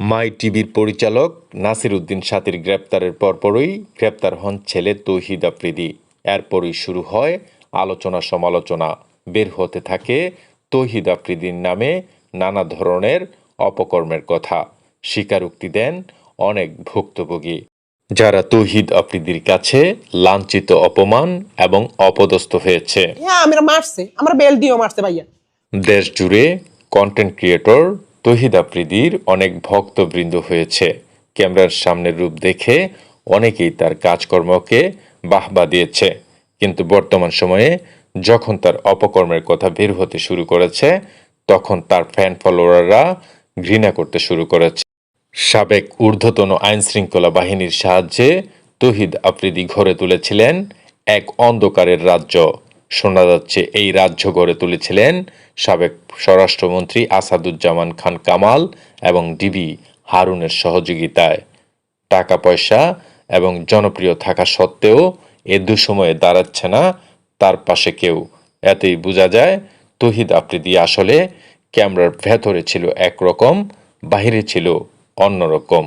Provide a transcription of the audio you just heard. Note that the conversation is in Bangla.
মাই টিভির পরিচালক নাসির উদ্দিন সাথীর গ্রেপ্তারের পরপরই গ্রেপ্তার হন ছেলে তৌহিদ আফ্রিদি। এরপরই শুরু হয় আলোচনা সমালোচনা। বের হতে থাকে তৌহিদ আফ্রিদির নামে নানা ধরনের অপকর্মের কথা। স্বীকারোক্তি দেন অনেক ভুক্তভোগী। যারা তৌহিদ আফ্রিদির কাছে লাঞ্ছিত অপমান এবং অপদস্থ হয়েছে। হ্যাঁ আমরা মারছে। আমরা বেল দিয়েও মারছে ভাইয়া। দেশ জুড়ে কন্টেন্ট ক্রিয়েটর তহিদ আফ্রিদির অনেক ভক্তবৃন্দ হয়েছে। ক্যামেরার সামনের রূপ দেখে অনেকেই তার কাজকর্মকে বাহবা দিয়েছে। কিন্তু বর্তমান সময়ে যখন তার অপকর্মের কথা বের হতে শুরু করেছে, তখন তার ফ্যান ফলোয়াররা ঘৃণা করতে শুরু করেছে। সাবেক ঊর্ধ্বতন আইন শৃঙ্খলা বাহিনীর সাহায্যে তহিদ আফ্রিদি গড়ে তুলেছিলেন এক অন্ধকারের রাজ্য। শোনা যাচ্ছে, এই রাজ্য গড়ে তুলেছিলেন সাবেক স্বরাষ্ট্রমন্ত্রী আসাদুজ্জামান খান কামাল এবং ডিবি হারুনের সহযোগিতায়। টাকা পয়সা এবং জনপ্রিয় থাকা সত্ত্বেও এ দুসময়ে দাঁড়াচ্ছে না, তার পাশে কেউ। এতেই বোঝা যায়, তহিদ আফ্রিদি আসলে ক্যামেরার ভেতরে ছিল একরকম, বাহিরে ছিল অন্যরকম।